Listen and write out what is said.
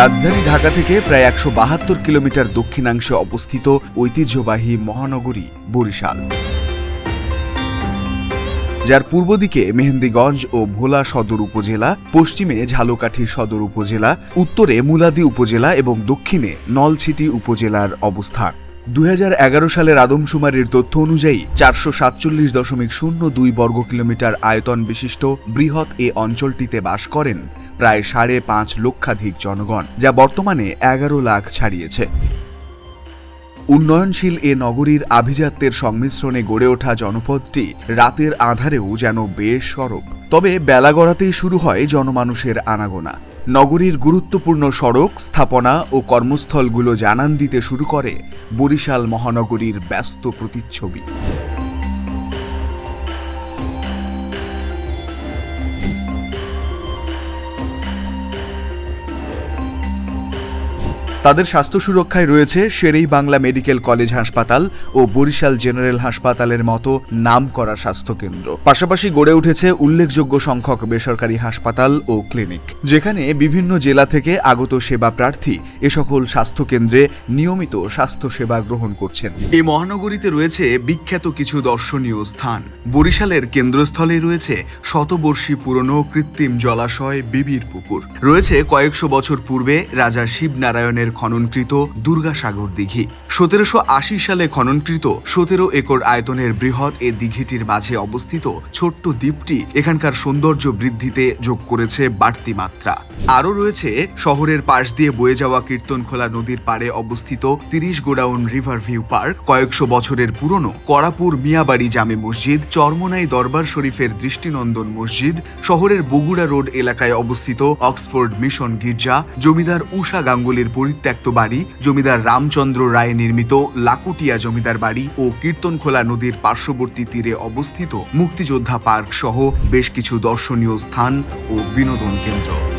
রাজধানী ঢাকা থেকে প্রায় একশো বাহাত্তর কিলোমিটার দক্ষিণাংশে অবস্থিত ঐতিহ্যবাহী মহানগরী বরিশাল। যার পূর্ব দিকে মেহেন্দিগঞ্জ ও ভোলা সদর উপজেলা, পশ্চিমে ঝালকাঠি সদর উপজেলা, উত্তরে মুলাদি উপজেলা এবং দক্ষিণে নলছিটি উপজেলার অবস্থান। দুই সালের আদমশুমারির তথ্য অনুযায়ী চারশো সাতচল্লিশ দশমিক শূন্য দুই বর্গ কিলোমিটার আয়তন বিশিষ্ট বৃহৎ এ অঞ্চলটিতে বাস করেন প্রায় সাড়ে পাঁচ লক্ষাধিক জনগণ, যা বর্তমানে এগারো লাখ ছাড়িয়েছে। উন্নয়নশীল এ নগরীর আভিজাত্যের সংমিশ্রণে গড়ে ওঠা জনপদটি রাতের আধারেও যেন বেশ সরব তবে বেলা গড়াতেই শুরু হয় জনমানুষের আনাগোনা। নগরীর গুরুত্বপূর্ণ সড়ক, স্থাপনা ও কর্মস্থলগুলো জানান দিতে শুরু করে বরিশাল মহানগরীর ব্যস্ত প্রতিচ্ছবি। তাদের স্বাস্থ্য সুরক্ষায় রয়েছে শেরেই বাংলা মেডিকেল কলেজ হাসপাতাল ও বরিশাল জেনারেল হাসপাতালের মতো নামকরা স্বাস্থ্যকেন্দ্র। পাশাপাশি গড়ে উঠেছে উল্লেখযোগ্য সংখ্যক বেসরকারি হাসপাতাল ও ক্লিনিক, যেখানে বিভিন্ন জেলা থেকে আগত সেবা প্রার্থী এ সকল স্বাস্থ্যকেন্দ্রে নিয়মিত স্বাস্থ্য সেবা গ্রহণ করছেন। এই মহানগরীতে রয়েছে বিখ্যাত কিছু দর্শনীয় স্থান। বরিশালের কেন্দ্রস্থলে রয়েছে শতবর্ষী পুরনো কৃত্রিম জলাশয় বিবির পুকুর। রয়েছে কয়েকশো বছর পূর্বে রাজা শিবনারায়ণের খননকৃত দুর্গাসাগর দিঘি। সতেরোশো আশি সালে খননকৃত সতেরো একর আয়তনের বৃহৎ এ দিঘিটির মাঝে অবস্থিত ছোট্ট দ্বীপটি এখানকার সৌন্দর্য বৃদ্ধিতে যোগ করেছে বাড়তি মাত্রা। আরও রয়েছে, শহরের পাশ দিয়ে বয়ে যাওয়া কীর্তনখোলা নদীর পাড়ে অবস্থিত তিরিশ গোডাউন রিভার ভিউ পার্ক, কয়েকশো বছরের পুরনো করাপুর মিয়াবাড়ি জামে মসজিদ, চরমনাই দরবার শরীফের দৃষ্টিনন্দন মসজিদ, শহরের বগুড়া রোড এলাকায় অবস্থিত অক্সফোর্ড মিশন গির্জা, জমিদার উষা গাঙ্গুলির পরিত্যক্ত বাড়ি, জমিদার রামচন্দ্র রায় নির্মিত লাকুটিয়া জমিদার বাড়ি ও কীর্তনখোলা নদীর পার্শ্ববর্তী তীরে অবস্থিত মুক্তিযোদ্ধা পার্ক সহ বেশ কিছু দর্শনীয় স্থান ও বিনোদন কেন্দ্র।